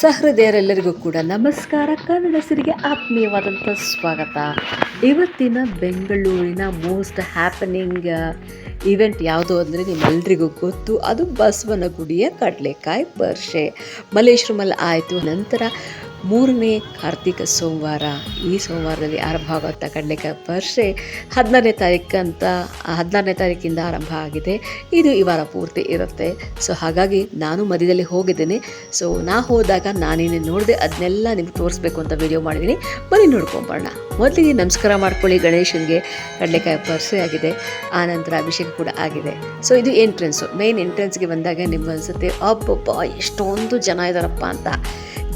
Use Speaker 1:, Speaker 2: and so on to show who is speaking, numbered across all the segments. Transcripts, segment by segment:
Speaker 1: ಸಹೃದಯರೆಲ್ಲರಿಗೂ ಕೂಡ ನಮಸ್ಕಾರ. ಕನ್ನಡ ಸಿರಿಗೆ ಆತ್ಮೀಯವಾದಂಥ ಸ್ವಾಗತ. ಇವತ್ತಿನ ಬೆಂಗಳೂರಿನ ಮೋಸ್ಟ್ ಹ್ಯಾಪನಿಂಗ್ ಇವೆಂಟ್ ಯಾವುದು ಅಂದರೆ ನಿಮ್ಮೆಲ್ಲರಿಗೂ ಗೊತ್ತು. ಅದು ಬಸವನಗುಡಿಯ ಕಡಲೆಕಾಯಿ ಬರ್ಷೆ ಮಲ್ಲೇಶ್ವರಮಲ್ಲಿ ಆಯಿತು. ನಂತರ ಮೂರನೇ ಕಾರ್ತಿಕ ಸೋಮವಾರ, ಈ ಸೋಮವಾರದಲ್ಲಿ ಆರಂಭ ಆಗುವಂಥ ಕಡಲೆಕಾಯಿ ಪರ್ಷೆ ಹದಿನಾರನೇ ತಾರೀಕಂತ ಹದಿನಾರನೇ ತಾರೀಕಿಂದ ಆರಂಭ ಆಗಿದೆ. ಇದು ಈ ವಾರ ಪೂರ್ತಿ ಇರುತ್ತೆ. ಸೊ ಹಾಗಾಗಿ ನಾನು ಮಧ್ಯದಲ್ಲಿ ಹೋಗಿದ್ದೇನೆ. ಸೊ ನಾ ಹೋದಾಗ ನಾನೇನು ನೋಡಿದೆ ಅದನ್ನೆಲ್ಲ ನಿಮ್ಗೆ ತೋರಿಸ್ಬೇಕು ಅಂತ ವಿಡಿಯೋ ಮಾಡಿದ್ದೀನಿ. ಬನ್ನಿ ನೋಡ್ಕೊಂಬರೋಣ ಮೊದಲಿಗೆ ನಮಸ್ಕಾರ ಮಾಡ್ಕೊಳ್ಳಿ ಗಣೇಶನಿಗೆ. ಕಡಲೆಕಾಯಿ ಪರ್ಸೆ ಆಗಿದೆ. ಆನಂತರ ಅಭಿಷೇಕ ಕೂಡ ಆಗಿದೆ. ಸೊ ಇದು ಎಂಟ್ರೆನ್ಸು ಮೇನ್ ಎಂಟ್ರೆನ್ಸ್ಗೆ ಬಂದಾಗ ನಿಮ್ಗೆ ಅನಿಸುತ್ತೆ, ಅಬ್ಬಬ್ಬ, ಎಷ್ಟೊಂದು ಜನ ಇದ್ದಾರಪ್ಪ ಅಂತ.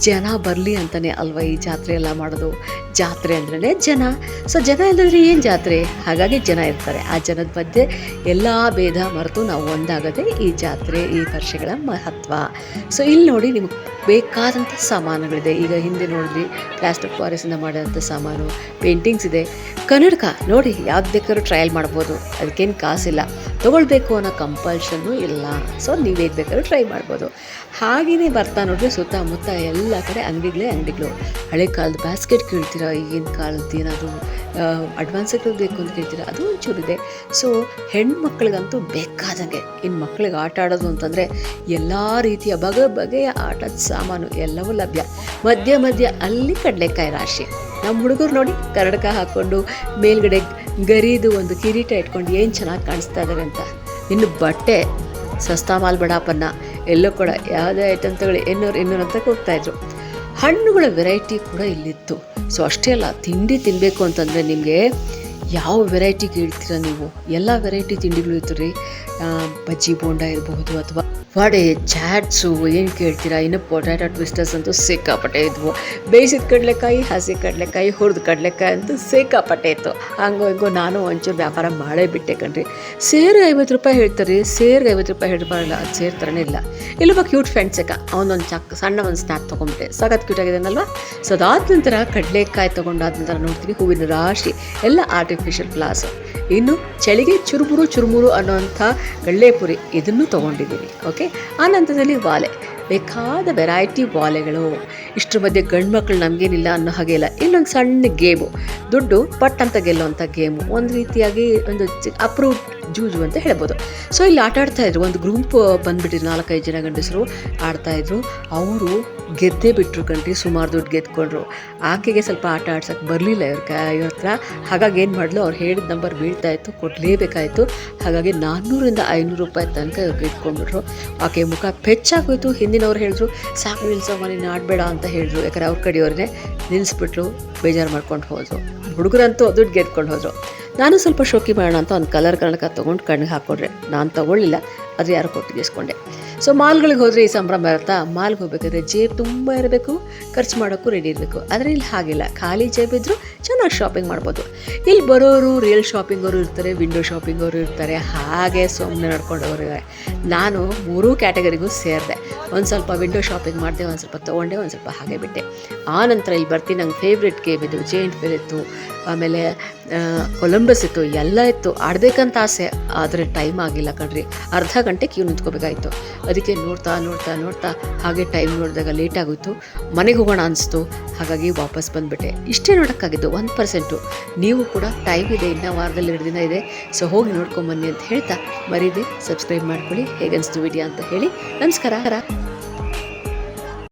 Speaker 1: ಜನ ಬರಲಿ ಅಂತಲೇ ಅಲ್ವಾ ಈ ಜಾತ್ರೆ ಎಲ್ಲ ಮಾಡೋದು? ಜಾತ್ರೆ ಅಂದ್ರೇ ಜನ. ಸೊ ಜನ ಇಲ್ಲದ್ರೆ ಏನು ಜಾತ್ರೆ? ಹಾಗಾಗಿ ಜನ ಇರ್ತಾರೆ. ಆ ಜನದ ಮಧ್ಯೆ ಎಲ್ಲ ಭೇದ ಮರೆತು ನಾವು ಒಂದಾಗದೆ ಈ ಜಾತ್ರೆ, ಈ ವರ್ಷಗಳ ಮಹತ್ವ. ಸೊ ಇಲ್ಲಿ ನೋಡಿ ನಿಮಗೆ ಬೇಕಾದಂಥ ಸಾಮಾನುಗಳಿದೆ. ಈಗ ಹಿಂದೆ ನೋಡಿದ್ವಿ ಪ್ಲಾಸ್ಟಿಕ್ ಫಾರೆಸ್ಟಿಂದ ಮಾಡಿದಂಥ ಸಾಮಾನು ಪೇಂಟಿಂಗ್ಸ್ ಇದೆ. ಕನ್ನಡಕ, ನೋಡಿ, ಯಾವ್ದು ಬೇಕಾದ್ರೂ ಟ್ರಯಲ್ ಮಾಡ್ಬೋದು. ಅದಕ್ಕೇನು ಕಾಸಿಲ್ಲ. ತೊಗೊಳ್ಬೇಕು ಅನ್ನೋ ಕಂಪಲ್ಷನ್ನು ಇಲ್ಲ. ಸೊ ನೀವು ಹೇಗೆ ಬೇಕಾದ್ರೂ ಟ್ರೈ ಮಾಡ್ಬೋದು. ಹಾಗೆಯೇ ಬರ್ತಾ ನೋಡಿದ್ರೆ ಸುತ್ತಮುತ್ತ ಎಲ್ಲ ಕಡೆ ಅಂಗಡಿಗಳೇ ಅಂಗಡಿಗಳು. ಹಳೆ ಕಾಲದ ಬ್ಯಾಸ್ಕೆಟ್ ಕೇಳ್ತೀರಾ, ಈಗಿನ ಕಾಲದ್ದು ಏನಾದರೂ ಅಡ್ವಾನ್ಸ್ ಬೇಕು ಅಂತ ಕೇಳ್ತೀರಾ, ಅದು ಒಂಚೂರಿದೆ ಸೊ ಹೆಣ್ಮಕ್ಳಿಗಂತೂ ಬೇಕಾದಂಗೆ ಇನ್ನು ಮಕ್ಳಿಗೆ ಆಟ ಆಡೋದು ಅಂತಂದರೆ, ಎಲ್ಲ ರೀತಿಯ ಬಗೆ ಬಗೆಯ ಆಟದ ಸಾಮಾನು ಎಲ್ಲವೂ ಲಭ್ಯ. ಮಧ್ಯ ಮಧ್ಯ ಅಲ್ಲಿ ಕಡಲೆಕಾಯಿ ರಾಶಿ. ನಮ್ಮ ಹುಡುಗರು ನೋಡಿ, ಕರಡಕ ಹಾಕ್ಕೊಂಡು ಮೇಲ್ಗಡೆ ಗರಿದು ಒಂದು ಕಿರೀಟ ಇಟ್ಕೊಂಡು ಏನು ಚೆನ್ನಾಗಿ ಕಾಣಿಸ್ತಾ ಇದ್ದಾರೆ ಅಂತ. ಇನ್ನು ಬಟ್ಟೆ ಸಸ್ತಾ ಮಾಲ್ ಬಡಾಪನ್ನ. ಎಲ್ಲೂ ಕೂಡ ಯಾವುದೇ ಐಟಮ್ ತಗೊಳ್ಳಿ ಇನ್ನೂರು ಇನ್ನೂರು ಅಂತ ಕೂಗ್ತಾಯಿದ್ರು ಹಣ್ಣುಗಳ ವೆರೈಟಿ ಕೂಡ ಇಲ್ಲಿತ್ತು. ಸೊ ಅಷ್ಟೇ ಅಲ್ಲ, ತಿಂಡಿ ತಿನ್ನಬೇಕು ಅಂತಂದರೆ ನಿಮಗೆ ಯಾವ ವೆರೈಟಿ ಕೇಳ್ತೀರ ನೀವು? ಎಲ್ಲ ವೆರೈಟಿ ತಿಂಡಿಗಳು ಇತ್ತು ರೀ ಬಜ್ಜಿ, ಬೋಂಡ ಇರಬಹುದು ಅಥವಾ ವಡೆ, ಚಾಟ್ಸು ಏನು ಕೇಳ್ತೀರಾ? ಇನ್ನು ಪೊಟ್ಯಾಟೊ ಟ್ವಿಸ್ಟರ್ಸ್ ಅಂತೂ ಸಿಕ್ಕಾಪಟ್ಟೆ ಇದ್ವು. ಬೇಯಿಸಿದ ಕಡಲೆಕಾಯಿ, ಹಸಿ ಕಡಲೆಕಾಯಿ, ಹುರಿದ ಕಡಲೆಕಾಯಿ ಅಂತೂ ಸಿಕ್ಕಾಪಟ್ಟೆ ಇತ್ತು. ಹಂಗೋ ಹಿಂಗೋ ನಾನು ಒಂಚೂರು ವ್ಯಾಪಾರ ಮಾಡೇ ಬಿಟ್ಟೆ ಕಣ್ರಿ. ಸೇರಿಗೆ ಐವತ್ತು ರೂಪಾಯಿ ಹೇಳ್ತಾರೆ ರೀ ಸೇರಿಗೆ ಐವತ್ತು ರೂಪಾಯಿ ಹೇಳ್ಬಾರಲ್ಲ ಅದು ಸೇರ್ ಥರನೇ ಇಲ್ಲ. ಇಲ್ಲೊಬ್ಬ ಕ್ಯೂಟ್ ಫ್ರೆಂಡ್ಸ್ ಸಿಕ್ಕ ಅವನೊಂದು ಚಕ್ ಸಣ್ಣ ಒಂದು ಸ್ನ್ಯಾಪ್ ತೊಗೊಂಬಿಟ್ಟೆ. ಸಖತ್ ಕ್ಯೂಟ್ ಆಗಿದ್ದಾನಲ್ವಾ? ಸೊ ಅದಾದ ನಂತರ ಕಡಲೆಕಾಯಿ ತೊಗೊಂಡಾದ ನಂತರ ನೋಡ್ತೀವಿ ಹೂವಿನ ರಾಶಿ. ಎಲ್ಲ ಆರ್ಟಿಫಿಷಿಯಲ್ ಫ್ಲಾಸ್ ಇನ್ನು ಚಳಿಗೆ ಚುರುಮುರು ಚುರುಮುರು ಅನ್ನುವಂಥ ಗಳ್ಳೆಪುರಿ ಇದನ್ನು ತೊಗೊಂಡಿದ್ದೀನಿ ಓಕೆ ಆ ನಂತರದಲ್ಲಿ ವಾಲೆ. ಬೇಕಾದ ವೆರೈಟಿ ವಾಲೆಗಳು. ಇಷ್ಟರ ಮಧ್ಯೆ ಗಂಡು ಮಕ್ಕಳು ನಮಗೇನಿಲ್ಲ ಅನ್ನೋ ಹಾಗೆ ಇಲ್ಲ. ಇಲ್ಲೊಂದು ಸಣ್ಣ ಗೇಮು. ದುಡ್ಡು ಪಟ್ ಅಂತ ಗೆಲ್ಲುವಂಥ ಗೇಮು. ಒಂದು ರೀತಿಯಾಗಿ ಒಂದು ಅಪ್ರೂವ್ ಜೂಜು ಅಂತ ಹೇಳ್ಬೋದು. ಸೊ ಇಲ್ಲಿ ಆಟ ಆಡ್ತಾ ಇದ್ರು. ಒಂದು ಗ್ರೂಪ್ ಬಂದ್ಬಿಟ್ಟಿದ್ರು. ನಾಲ್ಕೈದು ಜನ ಗಂಡಸರು ಆಡ್ತಾ ಇದ್ರು. ಅವರು ಗೆದ್ದೇ ಬಿಟ್ಟರು ಕಣ್ರಿ ಸುಮಾರು ದುಡ್ಡು ಗೆದ್ಕೊಂಡ್ರು. ಆಕೆಗೆ ಸ್ವಲ್ಪ ಆಟ ಆಡ್ಸಕ್ಕೆ ಬರಲಿಲ್ಲ ಇವ್ರ ಕ, ಇವ್ರ ಹತ್ರ. ಹಾಗಾಗಿ ಏನು ಮಾಡಲು? ಅವ್ರು ಹೇಳಿದ ನಂಬರ್ ಬೀಳ್ತಾ ಇತ್ತು. ಕೊಡಲೇಬೇಕಾಯಿತು. ಹಾಗಾಗಿ ನಾನ್ನೂರಿಂದ ಐನೂರು ರೂಪಾಯಿ ತನಕ ಇವ್ರು ಗೆದ್ಕೊಂಡ್ಬಿಟ್ರು. ಆಕೆ ಮುಖ ಪೆಚ್ಚಾಗೋಯ್ತು ಹಿಂದಿನವ್ರು ಹೇಳಿದ್ರು, ಸಾಕು ನಿಲ್ಸಮ್ಮ ನೀನು ಆಡಬೇಡ ಅಂತ ಹೇಳಿದ್ರು. ಯಾಕಂದ್ರೆ ಅವ್ರ ಕಡೆಯವ್ರನ್ನೇ ನಿಲ್ಲಿಸ್ಬಿಟ್ರು ಬೇಜಾರು ಮಾಡ್ಕೊಂಡು ಹೋದರು. ಹುಡುಗರಂತೂ ದುಡ್ಡು ಗೆದ್ಕೊಂಡು ಹೋದರು. ನಾನು ಸ್ವಲ್ಪ ಶೋಕಿ ಮಾಡೋಣ ಅಂತ ಒಂದು ಕಲರ್ ಕಣಕ ತೊಗೊಂಡು ಕಣ್ಣಿಗೆ ಹಾಕ್ಕೊಂಡ್ರೆ. ನಾನು ತೊಗೊಳ್ಳಿಲ್ಲ ಅದು ಯಾರು ಕೊಟ್ಟಿಗೆ ಇಸ್ಕೊಂಡೆ. ಸೊ ಮಾಲ್ಗಳಿಗೆ ಹೋದರೆ ಈ ಸಂಭ್ರಮ ಇರುತ್ತಾ? ಮಾಲ್ಗೆ ಹೋಗ್ಬೇಕಾದ್ರೆ ಜೇಬು ತುಂಬ ಇರಬೇಕು ಖರ್ಚು ಮಾಡೋಕ್ಕೂ ರೆಡಿ ಇರಬೇಕು. ಆದರೆ ಇಲ್ಲಿ ಹಾಗಿಲ್ಲ. ಖಾಲಿ ಜೇಬಿದ್ರು ಚೆನ್ನಾಗಿ ಶಾಪಿಂಗ್ ಮಾಡ್ಬೋದು. ಇಲ್ಲಿ ಬರೋರು ರಿಯಲ್ ಶಾಪಿಂಗ್ ಅವರು ಇರ್ತಾರೆ ವಿಂಡೋ ಶಾಪಿಂಗ್ ಅವರು ಇರ್ತಾರೆ. ಹಾಗೆ ಸುಮ್ಮನೆ ನಡ್ಕೊಂಡವರು ನಾನು ಮೂರೂ ಕ್ಯಾಟಗರಿಗೂ ಸೇರಿದೆ. ಒಂದು ಸ್ವಲ್ಪ ವಿಂಡೋ ಶಾಪಿಂಗ್ ಮಾಡಿದೆ ಒಂದು ಸ್ವಲ್ಪ ತೊಗೊಂಡೆ ಒಂದು ಸ್ವಲ್ಪ ಹಾಗೆ ಬಿಟ್ಟೆ. ಆ ನಂತರ ಇಲ್ಲಿ ಬರ್ತೀನಿ. ನಂಗೆ ಫೇವ್ರೆಟ್ ಗೇಮ್ ಇದು ಜೇಂಟ್ ಇತ್ತು ಆಮೇಲೆ ಆ, ಕೊಲಂಬಸ್ ಇತ್ತು ಎಲ್ಲ ಇತ್ತು ಆಡಬೇಕಂತ ಆಸೆ, ಆದರೆ ಟೈಮ್ ಆಗಿಲ್ಲ ಕಣ್ರಿ. ಅರ್ಧ ಗಂಟೆ ಕ್ಯೂ ನಿಂತ್ಕೋಬೇಕಾಯ್ತು. ಅದಕ್ಕೆ ನೋಡ್ತಾ ನೋಡ್ತಾ ನೋಡ್ತಾ, ಹಾಗೆ ಟೈಮ್ ನೋಡಿದಾಗ ಲೇಟ್ ಆಗೋಯ್ತು. ಮನೆಗೆ ಹೋಗೋಣ ಅನಿಸ್ತು. ಹಾಗಾಗಿ ವಾಪಸ್ ಬಂದುಬಿಟ್ಟೆ. ಇಷ್ಟೇ ನೋಡೋಕ್ಕಾಗಿದ್ದು ಒಂದು ಪರ್ಸೆಂಟು ನೀವು ಕೂಡ ಟೈಮ್ ಇದೆ, ಇನ್ನೂ ವಾರದಲ್ಲಿ ಎರಡು ದಿನ ಇದೆ. ಸೊ ಹೋಗಿ ನೋಡ್ಕೊಂಬನ್ನಿ ಅಂತ ಹೇಳ್ತಾ ಮರೀದೆ. ಸಬ್ಸ್ಕ್ರೈಬ್ ಮಾಡ್ಕೊಳ್ಳಿ. ಹೇಗನ್ನಿಸ್ತು ವಿಡಿಯೋ ಅಂತ ಹೇಳಿ. ನಮಸ್ಕಾರ.